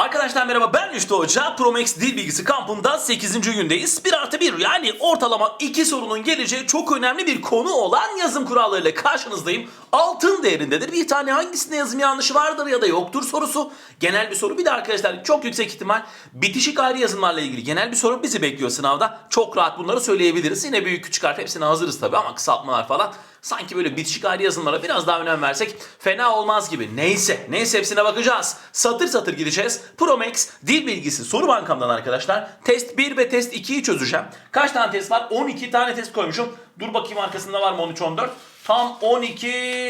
Arkadaşlar merhaba ben Rüştü Hoca. Promex Dil Bilgisi kampında 8. gündeyiz. 1 artı 1 yani ortalama 2 sorunun geleceği çok önemli bir konu olan yazım kurallarıyla karşınızdayım. Altın değerindedir. Bir tane hangisinde yazım yanlışı vardır ya da yoktur sorusu. Genel bir soru. Bir de arkadaşlar çok yüksek ihtimal bitişik ayrı yazımlarla ilgili genel bir soru bizi bekliyor sınavda. Çok rahat bunları söyleyebiliriz. Yine büyük küçük harf hepsine hazırız tabii ama kısaltmalar falan. Sanki böyle bitişik ayrı yazımlara biraz daha önem versek fena olmaz gibi. Neyse, neyse hepsine bakacağız. Satır satır gideceğiz. Promex Dil Bilgisi soru bankamdan arkadaşlar. Test 1 ve test 2'yi çözeceğim. Kaç tane test var? 12 tane test koymuşum. Dur bakayım arkasında var mı 13 14. Tam 12,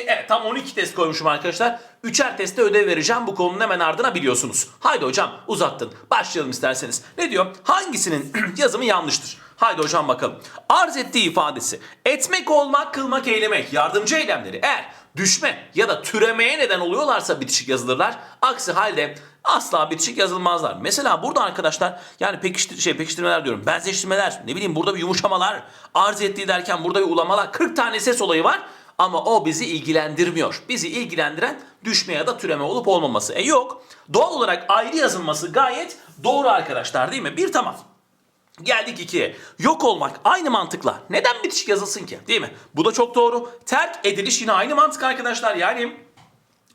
evet tam 12 test koymuşum arkadaşlar. Üçer testte ödev vereceğim bu konunun hemen ardına biliyorsunuz. Haydi hocam uzattın. Başlayalım isterseniz. Ne diyor? Hangisinin yazımı yanlıştır? Haydi hocam bakalım. Arz ettiği ifadesi etmek olmak kılmak eylemek yardımcı eylemleri eğer düşme ya da türemeye neden oluyorlarsa bitişik yazılırlar. Aksi halde asla bitişik yazılmazlar. Mesela burada arkadaşlar yani pekiştir şey pekiştirmeler diyorum. Benzeştirmeler, ne bileyim burada bir yumuşamalar, arz ettiği derken burada bir ulamalar 40 tane ses olayı var. Ama o bizi ilgilendirmiyor. Bizi ilgilendiren düşme ya da türeme olup olmaması. E yok. Doğal olarak ayrı yazılması gayet doğru arkadaşlar değil mi? Bir tamam. Geldik ikiye. Yok olmak aynı mantıkla. Neden bitişik yazılsın ki? Değil mi? Bu da çok doğru. Terk ediliş yine aynı mantık arkadaşlar. Yani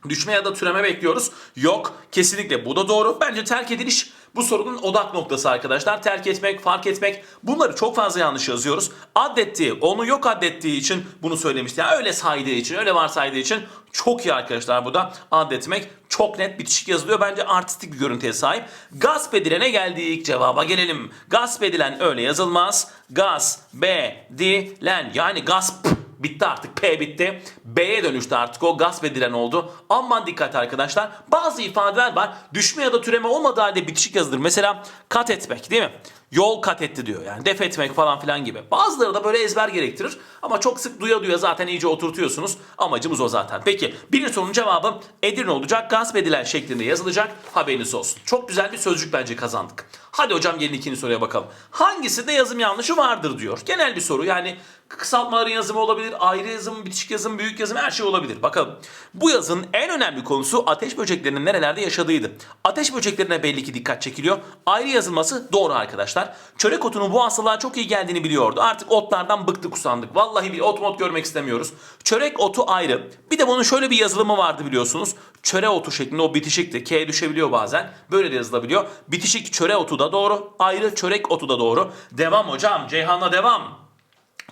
düşme ya da türeme bekliyoruz. Yok. Kesinlikle bu da doğru. Bence terk ediliş bu sorunun odak noktası arkadaşlar. Terk etmek, fark etmek bunları çok fazla yanlış yazıyoruz. Addettiği, onu yok addettiği için bunu söylemişti. Yani öyle saydığı için, öyle varsaydığı için çok iyi arkadaşlar bu da. Addetmek çok net bitişik yazılıyor. Bence artistik bir görüntüye sahip. Gasp edilene geldik. Cevaba gelelim. Gasp edilen öyle yazılmaz. Gasp edilen yani gasp Bitti artık. P bitti. B'ye dönüştü artık o gasp edilen oldu. Aman dikkat arkadaşlar. Bazı ifadeler var. Düşme ya da türeme olmadığı halde bitişik yazılır. Mesela kat etmek değil mi? Yol kat etti diyor yani. Def etmek falan filan gibi. Bazıları da böyle ezber gerektirir. Ama çok sık duya duya zaten iyice oturtuyorsunuz. Amacımız o zaten. Peki birinci sorunun cevabı Edirne olacak. Gasp edilen şeklinde yazılacak. Haberiniz olsun. Çok güzel bir sözcük bence kazandık. Hadi hocam gelin ikinci soruya bakalım. Hangisinde yazım yanlışı vardır diyor. Genel bir soru yani kısaltmaların yazımı olabilir, ayrı yazım, bitişik yazım, büyük yazım her şey olabilir. Bakalım. Bu yazın en önemli konusu ateş böceklerinin nerelerde yaşadığıydı. Ateş böceklerine belli ki dikkat çekiliyor. Ayrı yazılması doğru arkadaşlar. Çörek otunun bu hastalığa çok iyi geldiğini biliyordu. Artık otlardan bıktık usandık. Vallahi bir ot mot görmek istemiyoruz. Çörek otu ayrı. Bir de bunun şöyle bir yazılımı vardı biliyorsunuz. Çöre otu şeklinde o bitişikti. K düşebiliyor bazen. Böyle de yazılabiliyor. Bitişik çöre otu da doğru. Ayrı çörek otu da doğru. Devam hocam. Ceyhan'la devam.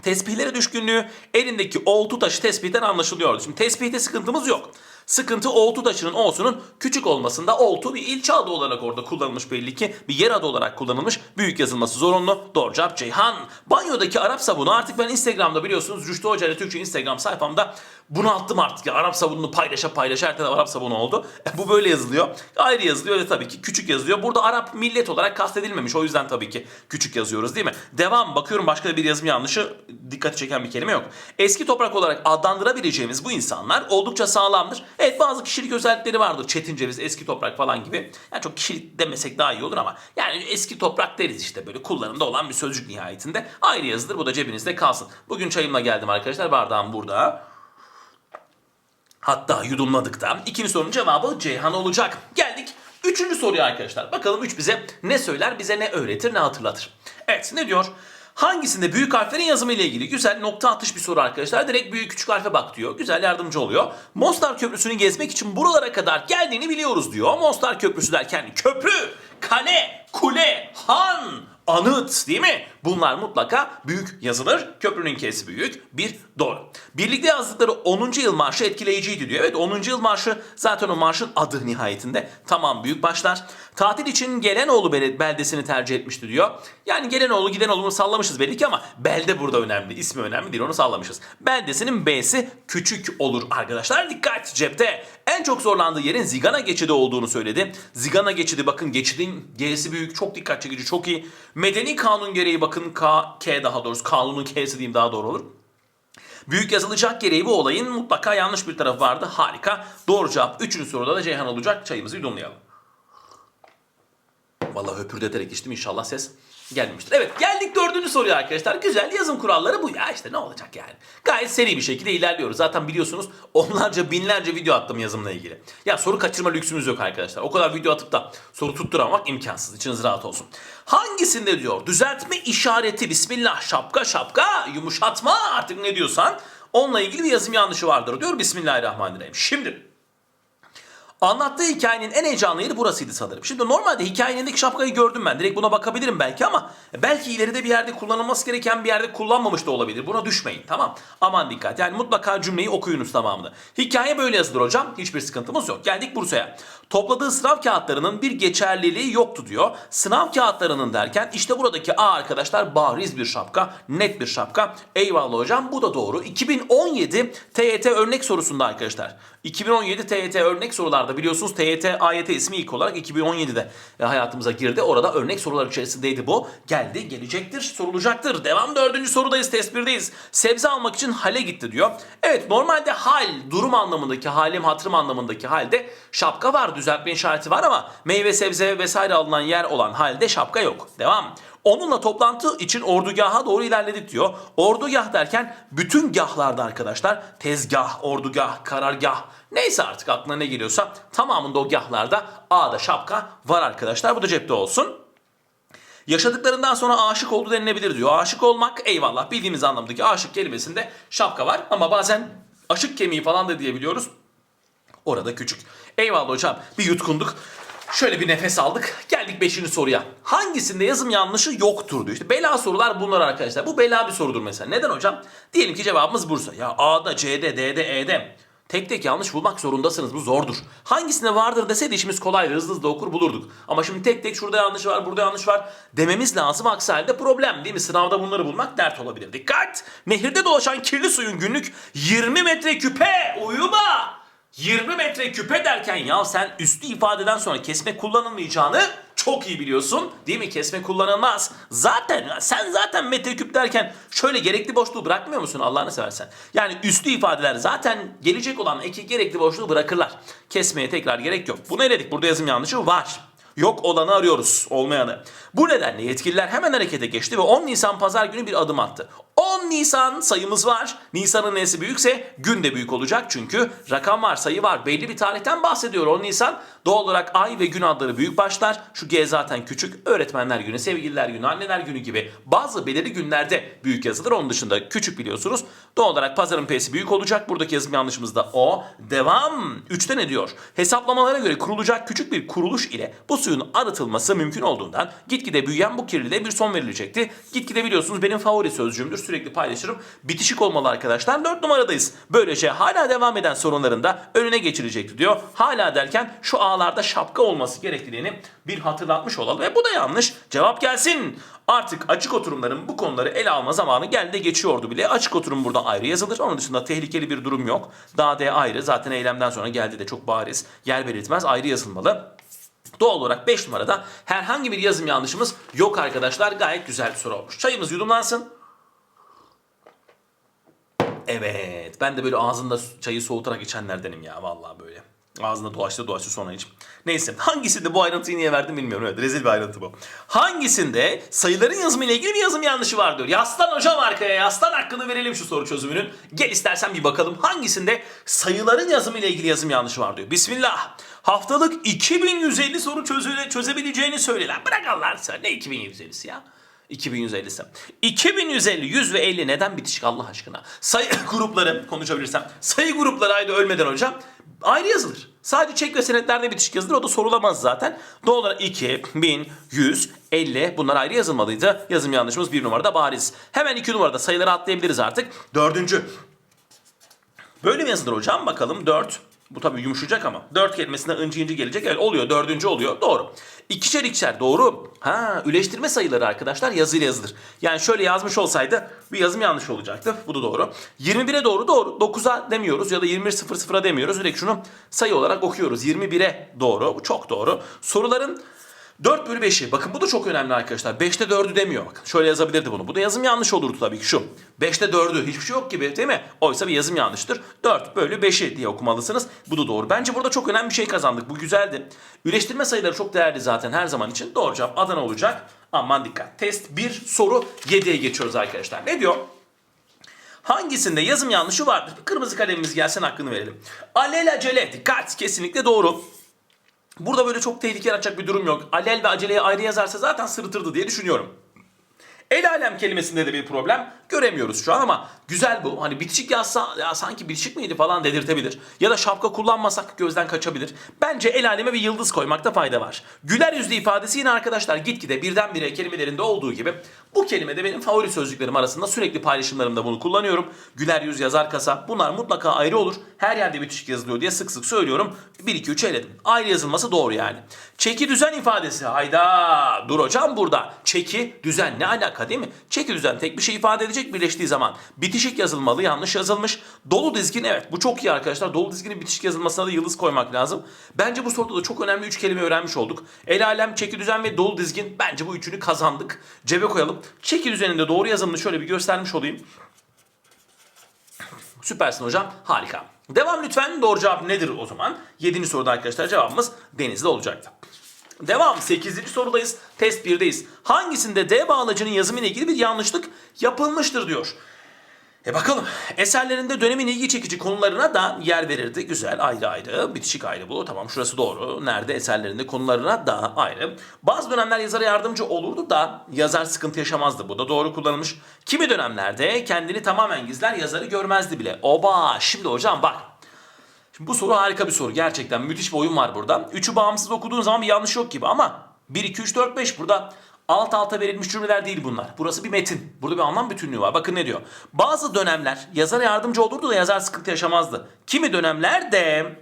Tespihlere düşkünlüğü elindeki oltu taşı tespihten anlaşılıyordu. Şimdi tespihte sıkıntımız yok. Sıkıntı oltu taşının olsunun küçük olmasında oltu bir ilçe adı olarak orada kullanılmış belli ki. Bir yer adı olarak kullanılmış. Büyük yazılması zorunlu. Doğru cevap Ceyhan. Banyodaki Arap sabunu artık ben Instagram'da biliyorsunuz Rüştü Hoca ile Türkçe Instagram sayfamda bunu attım artık ya. Arap sabununu paylaşa paylaşa her taraf Arap sabunu oldu. E, bu böyle yazılıyor. Ayrı yazılıyor ve tabii ki küçük yazılıyor. Burada Arap millet olarak kastedilmemiş. O yüzden tabii ki küçük yazıyoruz değil mi? Devam bakıyorum başka bir yazım yanlışı dikkati çeken bir kelime yok. Eski toprak olarak adlandırabileceğimiz bu insanlar oldukça sağlamdır. Evet bazı kişilik özellikleri vardır. Çetin ceviz, eski toprak falan gibi. Yani çok kişilik demesek daha iyi olur ama yani eski toprak deriz işte böyle kullanımda olan bir sözcük nihayetinde. Ayrı yazılır bu da cebinizde kalsın. Bugün çayımla geldim arkadaşlar. Bardağım burada. Hatta yudumladık da. İkinci sorunun cevabı Ceyhan olacak. Geldik üçüncü soruya arkadaşlar. Bakalım üç bize ne söyler, bize ne öğretir, ne hatırlatır. Evet ne diyor? Hangisinde büyük harflerin yazımı ile ilgili güzel nokta atış bir soru arkadaşlar. Direkt büyük küçük harfe bak diyor. Güzel yardımcı oluyor. Mostar Köprüsü'nü gezmek için buralara kadar geldiğini biliyoruz diyor. Mostar Köprüsü derken köprü, kale, kule, han, anıt değil mi? Bunlar mutlaka büyük yazılır. Köprünün kesi büyük. Bir doğru. Birlikte yazdıkları 10. yıl marşı etkileyiciydi diyor. Evet 10. yıl marşı zaten o marşın adı nihayetinde. Tamam büyük başlar. Tatil için Gelenoğlu bel- beldesini tercih etmişti diyor. Yani Gelenoğlu Gidenoğlu'nu sallamışız belli ki ama belde burada önemli. İsmi önemli değil onu sallamışız. Beldesinin B'si küçük olur arkadaşlar. Dikkat cepte. En çok zorlandığı yerin Zigana geçidi olduğunu söyledi. Zigana geçidi bakın geçidin G'si büyük çok dikkat çekici çok iyi. Medeni kanun gereği bakın K, K daha doğrusu kanunun K'si diyeyim daha doğru olur. Büyük yazılacak gereği bu olayın mutlaka yanlış bir tarafı vardı. Harika. Doğru cevap 3. soruda da Ceyhan olacak. Çayımızı yudumlayalım. Vallahi höpürdeterek içtim inşallah ses gelmemiştir. Evet geldik dördüncü soruya arkadaşlar. Güzel yazım kuralları bu ya işte ne olacak yani. Gayet seri bir şekilde ilerliyoruz. Zaten biliyorsunuz onlarca binlerce video attım yazımla ilgili. Ya soru kaçırma lüksümüz yok arkadaşlar. O kadar video atıp da soru tutturamamak imkansız. İçiniz rahat olsun. Hangisinde diyor düzeltme işareti bismillah şapka şapka yumuşatma artık ne diyorsan onunla ilgili bir yazım yanlışı vardır diyor. Bismillahirrahmanirrahim. Şimdi Anlattığı hikayenin en heyecanlı yeri burasıydı sanırım. Şimdi normalde hikayenindeki şapkayı gördüm ben. Direkt buna bakabilirim belki ama belki ileride bir yerde kullanılması gereken bir yerde kullanmamış da olabilir. Buna düşmeyin tamam. Aman dikkat. Yani mutlaka cümleyi okuyunuz tamamını. Hikaye böyle yazılır hocam. Hiçbir sıkıntımız yok. Geldik Bursa'ya. Topladığı sınav kağıtlarının bir geçerliliği yoktu diyor. Sınav kağıtlarının derken işte buradaki A arkadaşlar bariz bir şapka. Net bir şapka. Eyvallah hocam bu da doğru. 2017 TYT örnek sorusunda arkadaşlar. 2017 TYT örnek sorularda biliyorsunuz TYT AYT ismi ilk olarak 2017'de hayatımıza girdi. Orada örnek sorular içerisindeydi bu. Geldi, gelecektir, sorulacaktır. Devam dördüncü sorudayız, test 1'deyiz. Sebze almak için hale gitti diyor. Evet normalde hal, durum anlamındaki halim, hatırım anlamındaki halde şapka var, düzeltme işareti var ama meyve, sebze vesaire alınan yer olan halde şapka yok. Devam. Onunla toplantı için ordugaha doğru ilerledik diyor. Ordugah derken bütün gahlarda arkadaşlar tezgah, ordugah, karargah neyse artık aklına ne geliyorsa tamamında o gahlarda A'da şapka var arkadaşlar. Bu da cepte olsun. Yaşadıklarından sonra aşık oldu denilebilir diyor. Aşık olmak eyvallah bildiğimiz anlamdaki aşık kelimesinde şapka var ama bazen aşık kemiği falan da diyebiliyoruz. Orada küçük. Eyvallah hocam bir yutkunduk. Şöyle bir nefes aldık. Geldik 5. soruya. Hangisinde yazım yanlışı yoktur diyor. İşte bela sorular bunlar arkadaşlar. Bu bela bir sorudur mesela. Neden hocam? Diyelim ki cevabımız Bursa. Ya A'da, C'de, D'de, E'de. Tek tek yanlış bulmak zorundasınız. Bu zordur. Hangisinde vardır deseydi işimiz kolaydı. Hızlı hızlı okur bulurduk. Ama şimdi tek tek şurada yanlış var, burada yanlış var dememiz lazım. Aksi halde problem değil mi? Sınavda bunları bulmak dert olabilir. Dikkat! Nehirde dolaşan kirli suyun günlük 20 metre küpe. Uyuma! 20 metre küpe derken ya sen üstü ifadeden sonra kesme kullanılmayacağını çok iyi biliyorsun. Değil mi? Kesme kullanılmaz. Zaten sen zaten metreküp derken şöyle gerekli boşluğu bırakmıyor musun Allah'ını seversen? Yani üstü ifadeler zaten gelecek olan eki gerekli boşluğu bırakırlar. Kesmeye tekrar gerek yok. Bunu eledik. Burada yazım yanlışı var. Yok olanı arıyoruz, olmayanı. Bu nedenle yetkililer hemen harekete geçti ve 10 Nisan pazar günü bir adım attı. 10 Nisan sayımız var. Nisan'ın nesi büyükse gün de büyük olacak çünkü rakam var, sayı var. Belli bir tarihten bahsediyor 10 Nisan. Doğal olarak ay ve gün adları büyük başlar. Şu G zaten küçük. Öğretmenler günü, sevgililer günü, anneler günü gibi bazı belirli günlerde büyük yazılır. Onun dışında küçük biliyorsunuz. Doğal olarak pazarın P'si büyük olacak. Buradaki yazım yanlışımız da o. Devam. 3'te ne diyor? Hesaplamalara göre kurulacak küçük bir kuruluş ile bu suyun arıtılması mümkün olduğundan gitgide büyüyen bu kirliliğe bir son verilecekti. Gitgide biliyorsunuz benim favori sözcüğümdür. Sürekli paylaşırım. Bitişik olmalı arkadaşlar. 4 numaradayız. Böylece hala devam eden sorunların da önüne geçilecekti diyor. Hala derken şu ağlarda şapka olması gerektiğini bir hatırlatmış olalım. Ve bu da yanlış. Cevap gelsin. Artık açık oturumların bu konuları ele alma zamanı geldi geçiyordu bile. Açık oturum burada ayrı yazılır. Onun dışında tehlikeli bir durum yok. Daha D ayrı. Zaten eylemden sonra geldi de çok bariz. Yer belirtmez ayrı yazılmalı. Doğal olarak 5 numarada herhangi bir yazım yanlışımız yok arkadaşlar. Gayet güzel bir soru olmuş. Çayımız yudumlansın. Evet. Ben de böyle ağzında çayı soğutarak içenlerdenim ya. Vallahi böyle. Ağzında dolaştı dolaştı sonra iç. Neyse. Hangisinde bu ayrıntıyı niye verdim bilmiyorum. Evet rezil bir ayrıntı bu. Hangisinde sayıların yazımı ile ilgili bir yazım yanlışı var diyor. Yaslan hocam arkaya yaslan hakkını verelim şu soru çözümünün. Gel istersen bir bakalım. Hangisinde sayıların yazımı ile ilgili yazım yanlışı var diyor. Bismillah. Haftalık 2150 soru çözüle, çözebileceğini söyle lan. Bırak Allah'ını. Ne 2150'si ya? 2150'si. 2150, 100 ve 50 neden bitişik Allah aşkına? Sayı grupları konuşabilirsem. Sayı grupları ayda ölmeden hocam ayrı yazılır. Sadece çek ve senetlerde bitişik yazılır. O da sorulamaz zaten. Doğal olarak 2, 1000, 100, 50 bunlar ayrı yazılmalıydı. Yazım yanlışımız bir numarada bariz. Hemen iki numarada sayıları atlayabiliriz artık. Dördüncü. Böyle mi yazılır hocam? Bakalım 4. Bu tabii yumuşayacak ama. 4 kelimesine ıncı incı gelecek. Evet oluyor. Dördüncü oluyor. Doğru. İkişer ikişer doğru. Ha üleştirme sayıları arkadaşlar yazıyla yazılır. Yani şöyle yazmış olsaydı bir yazım yanlış olacaktı. Bu da doğru. 21'e doğru doğru. 9'a demiyoruz ya da 21.00'a demiyoruz. Direkt şunu sayı olarak okuyoruz. 21'e doğru. Bu çok doğru. Soruların 4 bölü 5'i. Bakın bu da çok önemli arkadaşlar. 5'te 4'ü demiyor. Bakın şöyle yazabilirdi bunu. Bu da yazım yanlış olurdu tabii ki şu. 5'te 4'ü hiçbir şey yok gibi değil mi? Oysa bir yazım yanlıştır. 4 bölü 5'i diye okumalısınız. Bu da doğru. Bence burada çok önemli bir şey kazandık. Bu güzeldi. Üreştirme sayıları çok değerli zaten her zaman için. Doğru cevap Adana olacak. Aman dikkat. Test 1 soru 7'ye geçiyoruz arkadaşlar. Ne diyor? Hangisinde yazım yanlışı vardır? Bir kırmızı kalemimiz gelsin hakkını verelim. Alelacele. Dikkat. Kesinlikle doğru. Burada böyle çok tehlike yaratacak bir durum yok. Alel ve aceleye ayrı yazarsa zaten sırıtırdı diye düşünüyorum. El alem kelimesinde de bir problem göremiyoruz şu an ama güzel bu. Hani bitişik yazsa ya sanki bitişik miydi falan dedirtebilir. Ya da şapka kullanmasak gözden kaçabilir. Bence el aleme bir yıldız koymakta fayda var. Güler yüzlü ifadesi yine arkadaşlar gitgide birdenbire kelimelerinde olduğu gibi bu kelime de benim favori sözcüklerim arasında sürekli paylaşımlarımda bunu kullanıyorum. Güler yüz yazar kasa bunlar mutlaka ayrı olur. Her yerde bitişik yazılıyor diye sık sık söylüyorum. 1 2 3 eledim. Ayrı yazılması doğru yani. Çeki düzen ifadesi. Hayda dur hocam burada. Çeki düzen ne alaka değil mi? Çeki düzen tek bir şey ifade edecek birleştiği zaman. Bitişik yazılmalı yanlış yazılmış. Dolu dizgin evet bu çok iyi arkadaşlar. Dolu dizginin bitişik yazılmasına da yıldız koymak lazım. Bence bu soruda da çok önemli 3 kelime öğrenmiş olduk. El alem, çeki düzen ve dolu dizgin. Bence bu üçünü kazandık. Cebe koyalım. Çeki düzeninde doğru yazımını şöyle bir göstermiş olayım. Süpersin hocam. Harika. Devam lütfen. Doğru cevap nedir o zaman? 7. soruda arkadaşlar cevabımız denizli olacaktı. Devam 8. sorudayız. Test 1'deyiz. Hangisinde D bağlacının yazımıyla ilgili bir yanlışlık yapılmıştır diyor. E bakalım. Eserlerinde dönemin ilgi çekici konularına da yer verirdi. Güzel ayrı ayrı. Bitişik ayrı bu. Tamam şurası doğru. Nerede eserlerinde konularına da ayrı. Bazı dönemler yazara yardımcı olurdu da yazar sıkıntı yaşamazdı. Bu da doğru kullanılmış. Kimi dönemlerde kendini tamamen gizler yazarı görmezdi bile. Oba şimdi hocam bak. Şimdi bu soru harika bir soru. Gerçekten müthiş bir oyun var burada. Üçü bağımsız okuduğun zaman bir yanlış yok gibi ama 1, 2, 3, 4, 5 burada alt alta verilmiş cümleler değil bunlar. Burası bir metin. Burada bir anlam bütünlüğü var. Bakın ne diyor. Bazı dönemler yazara yardımcı olurdu da yazar sıkıntı yaşamazdı. Kimi dönemler de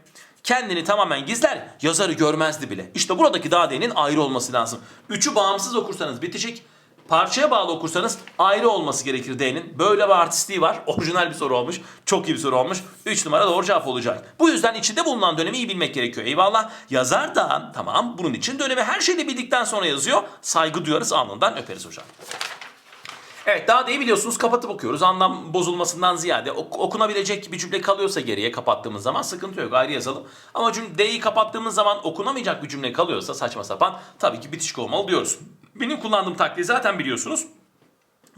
kendini tamamen gizler, yazarı görmezdi bile. İşte buradaki dadenin ayrı olması lazım. Üçü bağımsız okursanız bitecek. Parçaya bağlı okursanız ayrı olması gerekir D'nin. Böyle bir artistliği var. Orijinal bir soru olmuş. Çok iyi bir soru olmuş. 3 numara doğru cevap olacak. Bu yüzden içinde bulunan dönemi iyi bilmek gerekiyor. Eyvallah. Yazar da tamam bunun için dönemi her şeyi bildikten sonra yazıyor. Saygı duyarız alnından öperiz hocam. Evet daha değil biliyorsunuz kapatıp okuyoruz. Anlam bozulmasından ziyade ok- okunabilecek bir cümle kalıyorsa geriye kapattığımız zaman sıkıntı yok ayrı yazalım. Ama cümle D'yi kapattığımız zaman okunamayacak bir cümle kalıyorsa saçma sapan tabii ki bitişik olmalı diyoruz. Benim kullandığım taktiği zaten biliyorsunuz.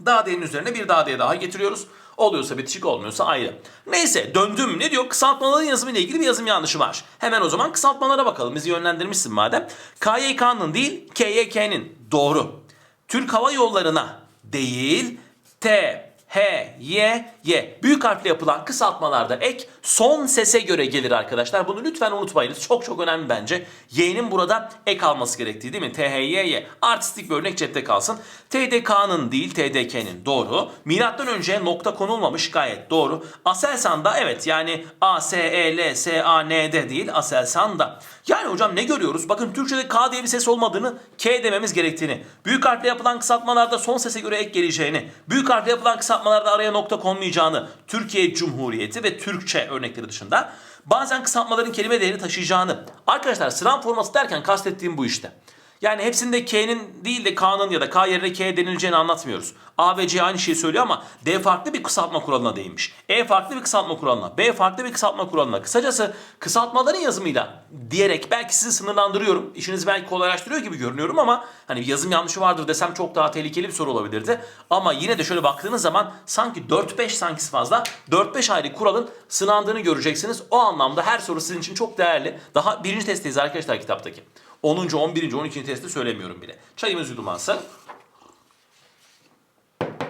Daha D'nin üzerine bir daha D daha getiriyoruz. Oluyorsa bitişik olmuyorsa ayrı. Neyse döndüm. Ne diyor? Kısaltmaların yazımı ilgili bir yazım yanlışı var. Hemen o zaman kısaltmalara bakalım. Bizi yönlendirmişsin madem. KYK'nın değil KYK'nin. Doğru. Türk Hava Yolları'na değil T, H, Y, Y. Büyük harfle yapılan kısaltmalarda ek son sese göre gelir arkadaşlar. Bunu lütfen unutmayınız. Çok çok önemli bence. Y'nin burada ek alması gerektiği değil mi? T, H, Y, Y. Artistik bir örnek cepte kalsın. TDK'nın değil TDK'nin. Doğru. Milattan önce nokta konulmamış gayet doğru. Aselsan'da evet yani A, S, E, L, S, A, N, D değil Aselsan'da. Yani hocam ne görüyoruz? Bakın Türkçe'de K diye bir ses olmadığını K dememiz gerektiğini. Büyük harfle yapılan kısaltmalarda son sese göre ek geleceğini. Büyük harfle yapılan kısaltmalarda araya nokta konmayacağını. Türkiye Cumhuriyeti ve Türkçe örnekleri dışında. Bazen kısaltmaların kelime değeri taşıyacağını. Arkadaşlar sıram forması derken kastettiğim bu işte. Yani hepsinde K'nin değil de K'nın ya da K yerine K denileceğini anlatmıyoruz. A ve C aynı şeyi söylüyor ama D farklı bir kısaltma kuralına değinmiş. E farklı bir kısaltma kuralına, B farklı bir kısaltma kuralına. Kısacası kısaltmaların yazımıyla diyerek belki sizi sınırlandırıyorum. İşinizi belki kolaylaştırıyor gibi görünüyorum ama hani yazım yanlışı vardır desem çok daha tehlikeli bir soru olabilirdi. Ama yine de şöyle baktığınız zaman sanki 4-5 sankisi fazla 4-5 ayrı kuralın sınandığını göreceksiniz. O anlamda her soru sizin için çok değerli. Daha birinci testteyiz arkadaşlar kitaptaki. 10. 11. 12. testi söylemiyorum bile. Çayımız yudumlansa.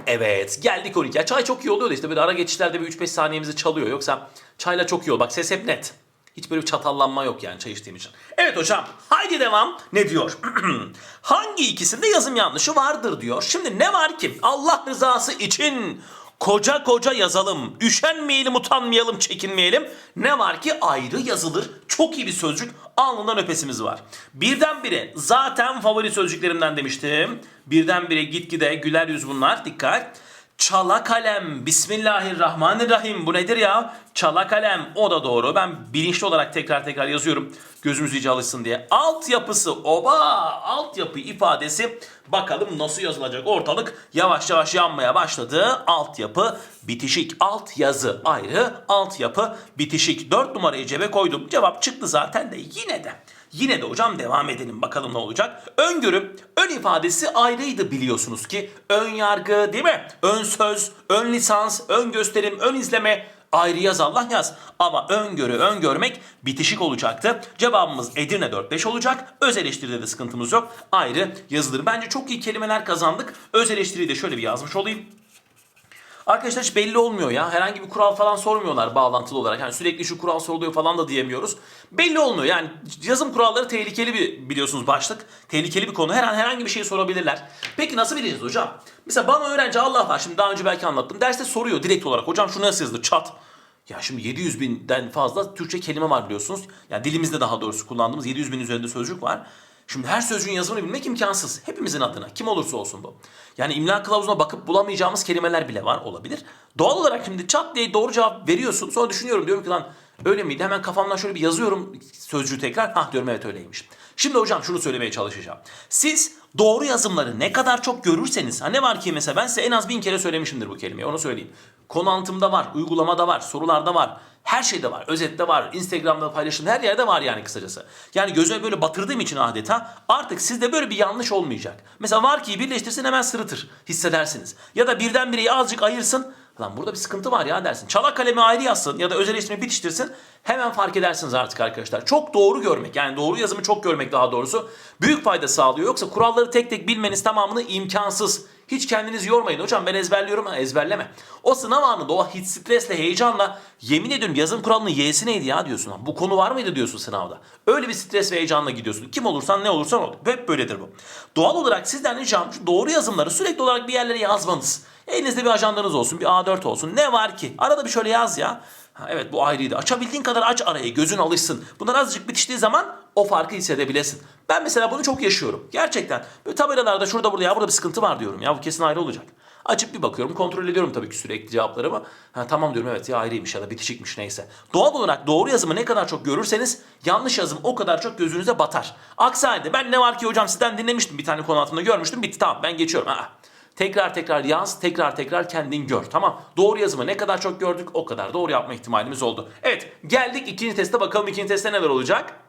Evet geldik 12'ye. Çay çok iyi oluyor da işte böyle ara geçişlerde bir 3-5 saniyemizi çalıyor. Yoksa çayla çok iyi oluyor. Bak ses hep net. Hiç böyle bir çatallanma yok yani çay içtiğim için. Evet hocam haydi devam. Ne diyor? Hangi ikisinde yazım yanlışı vardır diyor. Şimdi ne var ki Allah rızası için koca koca yazalım. Üşenmeyelim, utanmayalım, çekinmeyelim. Ne var ki ayrı yazılır. Çok iyi bir sözcük. Alnından öpesimiz var. Birdenbire zaten favori sözcüklerimden demiştim. Birdenbire gitgide güler yüz bunlar. Dikkat. Çala kalem. Bismillahirrahmanirrahim. Bu nedir ya? Çala kalem. O da doğru. Ben bilinçli olarak tekrar tekrar yazıyorum. Gözümüz iyice alışsın diye. Altyapısı. Oba! Altyapı ifadesi. Bakalım nasıl yazılacak? Ortalık yavaş yavaş yanmaya başladı. Altyapı bitişik. Alt yazı ayrı. Altyapı bitişik. 4 numarayı cebe koydum. Cevap çıktı zaten de yine de. Yine de hocam devam edelim bakalım ne olacak. Öngörü, ön ifadesi ayrıydı biliyorsunuz ki. Ön yargı değil mi? Ön söz, ön lisans, ön gösterim, ön izleme ayrı yaz Allah yaz. Ama öngörü, öngörmek bitişik olacaktı. Cevabımız Edirne 4-5 olacak. Öz eleştiride de sıkıntımız yok. Ayrı yazılır. Bence çok iyi kelimeler kazandık. Öz eleştiriyi de şöyle bir yazmış olayım. Arkadaşlar hiç belli olmuyor ya. Herhangi bir kural falan sormuyorlar bağlantılı olarak. Yani sürekli şu kural soruluyor falan da diyemiyoruz. Belli olmuyor. Yani yazım kuralları tehlikeli bir biliyorsunuz başlık. Tehlikeli bir konu. Her an herhangi bir şey sorabilirler. Peki nasıl bileceğiz hocam? Mesela bana öğrenci Allah var. Şimdi daha önce belki anlattım. Derste soruyor direkt olarak. Hocam şu nasıl yazılır? Çat. Ya şimdi 700 binden fazla Türkçe kelime var biliyorsunuz. Yani dilimizde daha doğrusu kullandığımız 700 bin üzerinde sözcük var. Şimdi her sözcüğün yazımını bilmek imkansız. Hepimizin adına. Kim olursa olsun bu. Yani imla kılavuzuna bakıp bulamayacağımız kelimeler bile var olabilir. Doğal olarak şimdi çat diye doğru cevap veriyorsun. Sonra düşünüyorum diyorum ki lan öyle miydi? Hemen kafamdan şöyle bir yazıyorum sözcüğü tekrar. Hah diyorum evet öyleymiş. Şimdi hocam şunu söylemeye çalışacağım. Siz doğru yazımları ne kadar çok görürseniz. Ha ne var ki mesela ben size en az bin kere söylemişimdir bu kelimeyi onu söyleyeyim. Konu anlatımda var, uygulamada var, sorularda var. Her şeyde var. Özette var. Instagram'da paylaşım her yerde var yani kısacası. Yani gözüme böyle batırdığım için adeta artık sizde böyle bir yanlış olmayacak. Mesela var ki birleştirsin hemen sırıtır. Hissedersiniz. Ya da birdenbireyi azıcık ayırsın. Lan burada bir sıkıntı var ya dersin. Çala kalemi ayrı yazsın ya da özel ismi bitiştirsin. Hemen fark edersiniz artık arkadaşlar. Çok doğru görmek yani doğru yazımı çok görmek daha doğrusu büyük fayda sağlıyor. Yoksa kuralları tek tek bilmeniz tamamını imkansız. Hiç kendinizi yormayın hocam ben ezberliyorum ha ezberleme. O sınav anında o hiç stresle heyecanla yemin ediyorum yazım kuralının y'si neydi ya diyorsun. Lan Bu konu var mıydı diyorsun sınavda. Öyle bir stres ve heyecanla gidiyorsun. Kim olursan ne olursan ol. Hep böyledir bu. Doğal olarak sizden ricam şu doğru yazımları sürekli olarak bir yerlere yazmanız. Elinizde bir ajandanız olsun, bir A4 olsun. Ne var ki? Arada bir şöyle yaz ya. Ha, evet bu ayrıydı. Açabildiğin kadar aç arayı, gözün alışsın. Bunlar azıcık bitiştiği zaman o farkı hissedebilesin. Ben mesela bunu çok yaşıyorum. Gerçekten. Böyle tabelalarda şurada burada ya burada bir sıkıntı var diyorum. Ya bu kesin ayrı olacak. Açıp bir bakıyorum kontrol ediyorum tabii ki sürekli cevaplarımı. Ha, tamam diyorum evet ya ayrıymış ya da bitişikmiş neyse. Doğal olarak doğru yazımı ne kadar çok görürseniz yanlış yazım o kadar çok gözünüze batar. Aksi halde ben ne var ki hocam sizden dinlemiştim bir tane konu altında görmüştüm bitti tamam ben geçiyorum. Ha. Tekrar tekrar yaz, tekrar tekrar kendin gör. Tamam. Doğru yazımı ne kadar çok gördük o kadar doğru yapma ihtimalimiz oldu. Evet geldik ikinci teste bakalım ikinci testte neler olacak?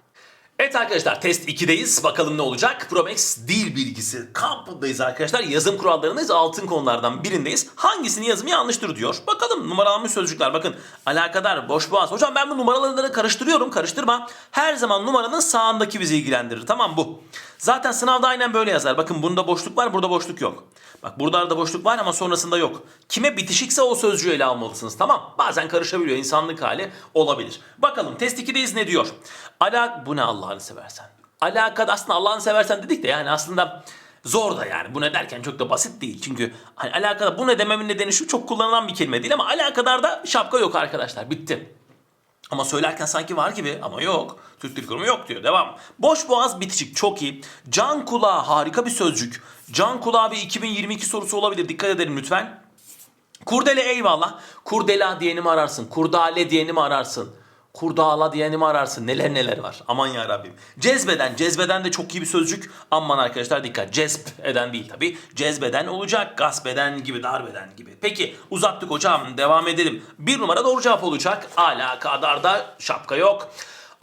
Evet arkadaşlar test 2'deyiz. Bakalım ne olacak? Promex dil bilgisi kampındayız arkadaşlar. Yazım kurallarındayız. Altın konulardan birindeyiz. Hangisinin yazımı yanlıştır diyor. Bakalım numaralanmış sözcükler. Bakın alakadar, boş boğaz. Hocam ben bu numaraları karıştırıyorum. Karıştırma. Her zaman numaranın sağındaki bizi ilgilendirir. Tamam bu. Zaten sınavda aynen böyle yazar. Bakın bunda boşluk var, burada boşluk yok. Bak buralarda boşluk var ama sonrasında yok. Kime bitişikse o sözcüğü ele almalısınız tamam. Bazen karışabiliyor insanlık hali olabilir. Bakalım test 2'deyiz ne diyor? Ala bu ne Allah'ını seversen. Alakad aslında Allah'ını seversen dedik de yani aslında zor da yani. Bu ne derken çok da basit değil. Çünkü hani alakadar bu ne dememin nedeni şu çok kullanılan bir kelime değil ama alakadarda şapka yok arkadaşlar. Bitti. Ama söylerken sanki var gibi ama yok. Türk Dil Kurumu yok diyor. Devam. Boş boğaz bitişik çok iyi. Can kulağı harika bir sözcük. Can kulağı bir 2022 sorusu olabilir. Dikkat edelim lütfen. Kurdele eyvallah. Kurdela diyeni mi ararsın? Kurdale diyeni mi ararsın? Kurdala diyeni mi ararsın? Neler neler var. Aman ya Rabbim. Cezbeden. Cezbeden de çok iyi bir sözcük. Aman arkadaşlar dikkat. Cezb eden değil tabi. Cezbeden olacak. Gasp eden gibi, darbeden gibi. Peki uzattık hocam. Devam edelim. Bir numara doğru cevap olacak. Alakadarda şapka yok.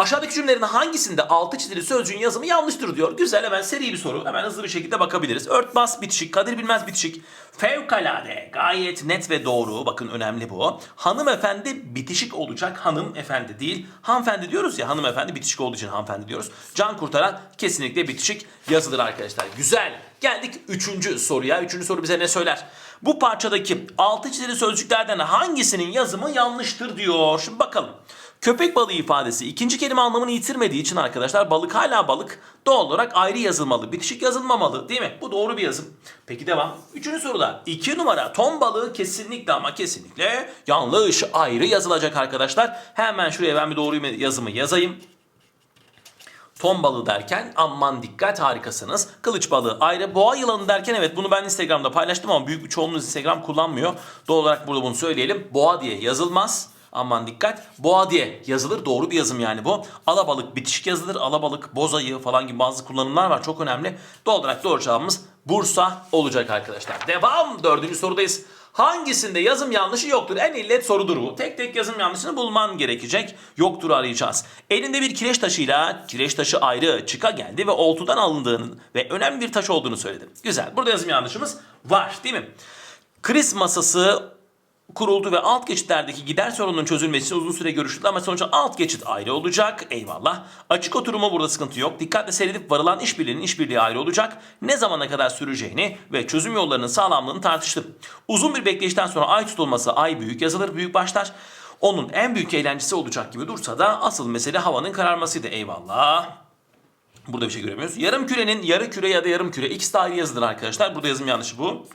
Aşağıdaki cümlelerin hangisinde altı çizili sözcüğün yazımı yanlıştır diyor. Güzel hemen seri bir soru. Hemen hızlı bir şekilde bakabiliriz. Örtbas bitişik, Kadir Bilmez bitişik. Fevkalade gayet net ve doğru. Bakın önemli bu. Hanımefendi bitişik olacak. Hanımefendi değil. Hanımefendi diyoruz ya hanımefendi bitişik olduğu için hanımefendi diyoruz. Can kurtaran kesinlikle bitişik yazılır arkadaşlar. Güzel. Geldik üçüncü soruya. Üçüncü soru bize ne söyler? Bu parçadaki altı çizili sözcüklerden hangisinin yazımı yanlıştır diyor. Şimdi bakalım. Köpek balığı ifadesi ikinci kelime anlamını yitirmediği için arkadaşlar balık hala balık doğal olarak ayrı yazılmalı. Bitişik yazılmamalı değil mi? Bu doğru bir yazım. Peki devam. Üçüncü soruda iki numara ton balığı kesinlikle ama kesinlikle yanlış ayrı yazılacak arkadaşlar. Hemen şuraya ben bir doğru yazımı yazayım. Ton balığı derken aman dikkat harikasınız. Kılıç balığı ayrı. Boğa yılanı derken evet bunu ben Instagram'da paylaştım ama büyük bir çoğunluğunuz Instagram kullanmıyor. Doğal olarak burada bunu söyleyelim. Boğa diye yazılmaz. Aman dikkat. Boğa diye yazılır. Doğru bir yazım yani bu. Alabalık bitişik yazılır. Alabalık, bozayı falan gibi bazı kullanımlar var. Çok önemli. Doğal olarak doğru cevabımız Bursa olacak arkadaşlar. Devam. Dördüncü sorudayız. Hangisinde yazım yanlışı yoktur? En illet sorudur bu. Tek tek yazım yanlışını bulman gerekecek. Yoktur arayacağız. Elinde bir kireç taşıyla kireç taşı ayrı çıka geldi ve oltudan alındığını ve önemli bir taş olduğunu söyledi. Güzel. Burada yazım yanlışımız var değil mi? Kriz masası kuruldu ve alt geçitlerdeki gider sorununun çözülmesi uzun süre görüşüldü ama sonuçta alt geçit ayrı olacak. Eyvallah. Açık oturumu burada sıkıntı yok. Dikkatle seyredip varılan işbirliğinin işbirliği ayrı olacak. Ne zamana kadar süreceğini ve çözüm yollarının sağlamlığını tartıştım. Uzun bir bekleyişten sonra ay tutulması ay büyük yazılır, büyük başlar. Onun en büyük eğlencesi olacak gibi dursa da asıl mesele havanın kararmasıydı. Eyvallah. Burada bir şey göremiyoruz. Yarım kürenin yarı küre ya da yarım küre ikisi de yazılır arkadaşlar. Burada yazım yanlışı bu.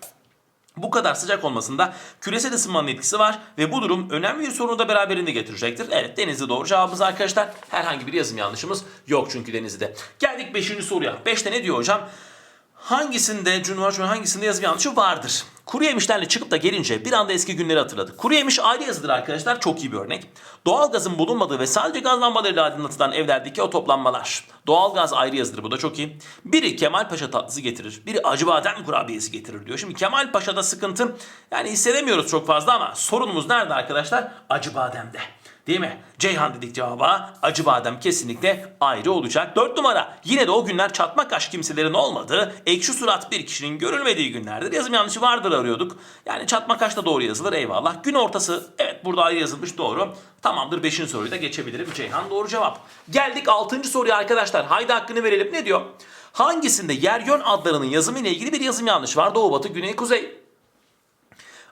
Bu kadar sıcak olmasında küresel ısınmanın etkisi var ve bu durum önemli bir sorunu da beraberinde getirecektir. Evet Denizli doğru cevabımız arkadaşlar. Herhangi bir yazım yanlışımız yok çünkü Denizli'de. Geldik 5. soruya. 5'te ne diyor hocam? Hangisinde Cunvar hangisinde yazım yanlışı vardır? Kuru yemişlerle çıkıp da gelince bir anda eski günleri hatırladık. Kuru yemiş ayrı yazıdır arkadaşlar. Çok iyi bir örnek. Doğalgazın bulunmadığı ve sadece gaz lambalarıyla aydınlatılan evlerdeki o toplanmalar. Doğalgaz ayrı yazıdır. Bu da çok iyi. Biri Kemal Paşa tatlısı getirir. Biri acı badem kurabiyesi getirir diyor. Şimdi Kemal Paşa'da sıkıntı yani hissedemiyoruz çok fazla ama sorunumuz nerede arkadaşlar? Acı bademde. Değil mi? Ceyhan dedik cevaba. Acı badem kesinlikle ayrı olacak. 4 numara. Yine de o günler çatma kaş kimselerin olmadığı, ekşi surat bir kişinin görülmediği günlerdir. Yazım yanlışı vardır arıyorduk. Yani çatma kaş da doğru yazılır eyvallah. Gün ortası evet burada ayrı yazılmış doğru. Tamamdır 5. soruyu da geçebilirim. Ceyhan doğru cevap. Geldik 6. soruya arkadaşlar. Haydi hakkını verelim. Ne diyor? Hangisinde yer yön adlarının yazımı ile ilgili bir yazım yanlış var? Doğu, batı, güney, kuzey.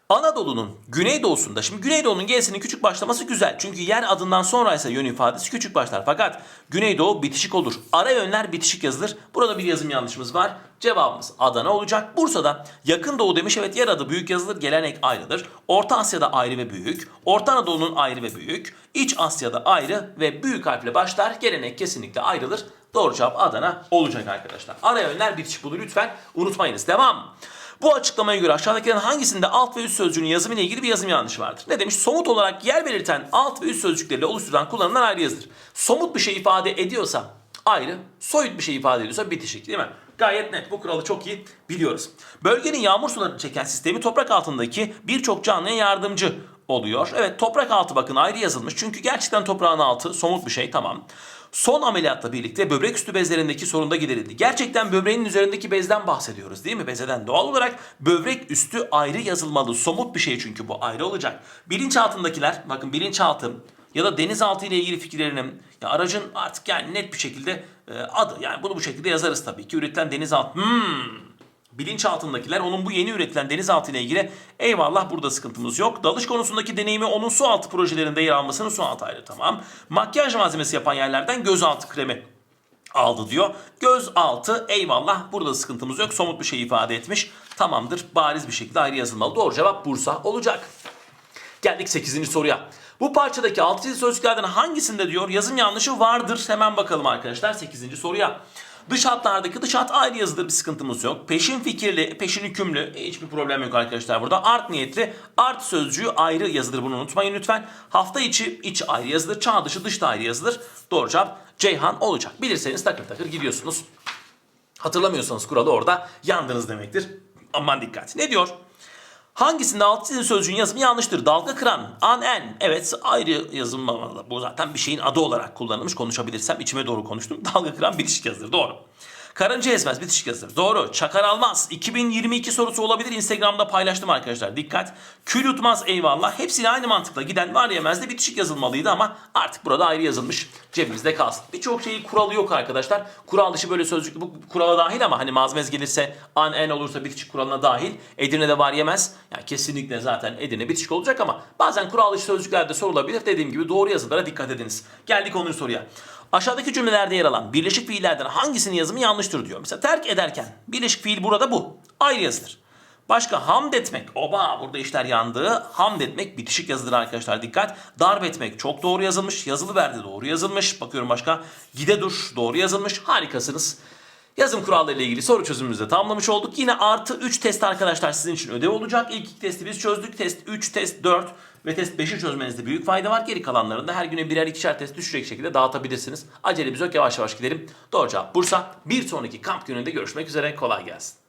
Anadolu'nun güneydoğusunda şimdi Güneydoğu'nun G'sinin küçük başlaması güzel. Çünkü yer adından sonra ise yön ifadesi küçük başlar. Fakat Güneydoğu bitişik olur. Ara yönler bitişik yazılır. Burada bir yazım yanlışımız var. Cevabımız Adana olacak. Bursa'da yakın doğu demiş. Evet yer adı büyük yazılır. Gelenek ayrıdır. Orta Asya'da ayrı ve büyük. Orta Anadolu'nun ayrı ve büyük. İç Asya'da ayrı ve büyük harfle başlar. Gelenek kesinlikle ayrılır. Doğru cevap Adana olacak arkadaşlar. Ara yönler bitişik bunu lütfen unutmayınız. Devam. Bu açıklamaya göre aşağıdakilerin hangisinde alt ve üst sözcüğünün yazımı ile ilgili bir yazım yanlışı vardır? Ne demiş? Somut olarak yer belirten alt ve üst sözcükleriyle oluşturulan kullanımlar ayrı yazılır. Somut bir şey ifade ediyorsa ayrı, soyut bir şey ifade ediyorsa bitişik değil mi? Gayet net. Bu kuralı çok iyi biliyoruz. Bölgenin yağmur sularını çeken sistemi toprak altındaki birçok canlıya yardımcı oluyor. Evet toprak altı bakın ayrı yazılmış. Çünkü gerçekten toprağın altı somut bir şey tamam. Son ameliyatla birlikte böbrek üstü bezlerindeki sorun da giderildi. Gerçekten böbreğin üzerindeki bezden bahsediyoruz değil mi? Bezeden doğal olarak böbrek üstü ayrı yazılmalı. Somut bir şey çünkü bu ayrı olacak. Bilinçaltındakiler bakın bilinçaltı ya da denizaltı ile ilgili fikirlerinin ya aracın artık yani net bir şekilde e, adı yani bunu bu şekilde yazarız tabii ki üretilen denizaltı. Hmm, bilinçaltındakiler onun bu yeni üretilen denizaltı ile ilgili eyvallah burada sıkıntımız yok. Dalış konusundaki deneyimi onun su altı projelerinde yer almasının su altı ayrı tamam. Makyaj malzemesi yapan yerlerden gözaltı kremi aldı diyor. Göz altı eyvallah burada sıkıntımız yok. Somut bir şey ifade etmiş. Tamamdır bariz bir şekilde ayrı yazılmalı. Doğru cevap Bursa olacak. Geldik 8. soruya. Bu parçadaki alt çizili sözcüklerden hangisinde diyor yazım yanlışı vardır? Hemen bakalım arkadaşlar 8. soruya. Dış hatlardaki dış hat ayrı yazılır bir sıkıntımız yok. Peşin fikirli, peşin hükümlü e, hiçbir problem yok arkadaşlar burada. Art niyetli, art sözcüğü ayrı yazılır bunu unutmayın lütfen. Hafta içi iç ayrı yazılır, çağ dışı dış da ayrı yazılır. Doğru cevap Ceyhan olacak. Bilirseniz takır takır gidiyorsunuz. Hatırlamıyorsanız kuralı orada yandınız demektir. Aman dikkat. Ne diyor? Hangisinde alt çizili sözcüğün yazımı yanlıştır? Dalga kıran, an en. Evet ayrı yazılmamalı. Bu zaten bir şeyin adı olarak kullanılmış. Konuşabilirsem içime doğru konuştum. Dalga kıran bitişik yazılır. Doğru. Karınca ezmez bitişik yazılır. Doğru. Çakar almaz. 2022 sorusu olabilir. Instagram'da paylaştım arkadaşlar. Dikkat. Kül yutmaz eyvallah. Hepsine aynı mantıkla giden var yemez de bitişik yazılmalıydı ama artık burada ayrı yazılmış. Cebimizde kalsın. Birçok şeyi kuralı yok arkadaşlar. Kural dışı böyle sözcük bu kurala dahil ama hani mazmez gelirse an en olursa bitişik kuralına dahil. Edirne'de var yemez. Yani kesinlikle zaten Edirne bitişik olacak ama bazen kural dışı sözcüklerde sorulabilir. Dediğim gibi doğru yazılara dikkat ediniz. Geldik 10. soruya. Aşağıdaki cümlelerde yer alan birleşik fiillerden hangisinin yazımı yanlıştır diyor. Mesela terk ederken birleşik fiil burada bu. Ayrı yazılır. Başka hamd etmek. Oba burada işler yandı. Hamd etmek bitişik yazıdır arkadaşlar dikkat. Darp etmek çok doğru yazılmış. Yazılı verdi doğru yazılmış. Bakıyorum başka. Gide dur doğru yazılmış. Harikasınız. Yazım kuralları ile ilgili soru çözümümüzü de tamamlamış olduk. Yine artı 3 test arkadaşlar sizin için ödev olacak. İlk iki testi biz çözdük. Test 3, test 4 ve test 5'i çözmenizde büyük fayda var. Geri kalanlarında her güne birer ikişer test düşecek şekilde dağıtabilirsiniz. Acelemiz yok yavaş yavaş gidelim. Doğru cevap Bursa. Bir sonraki kamp gününde görüşmek üzere. Kolay gelsin.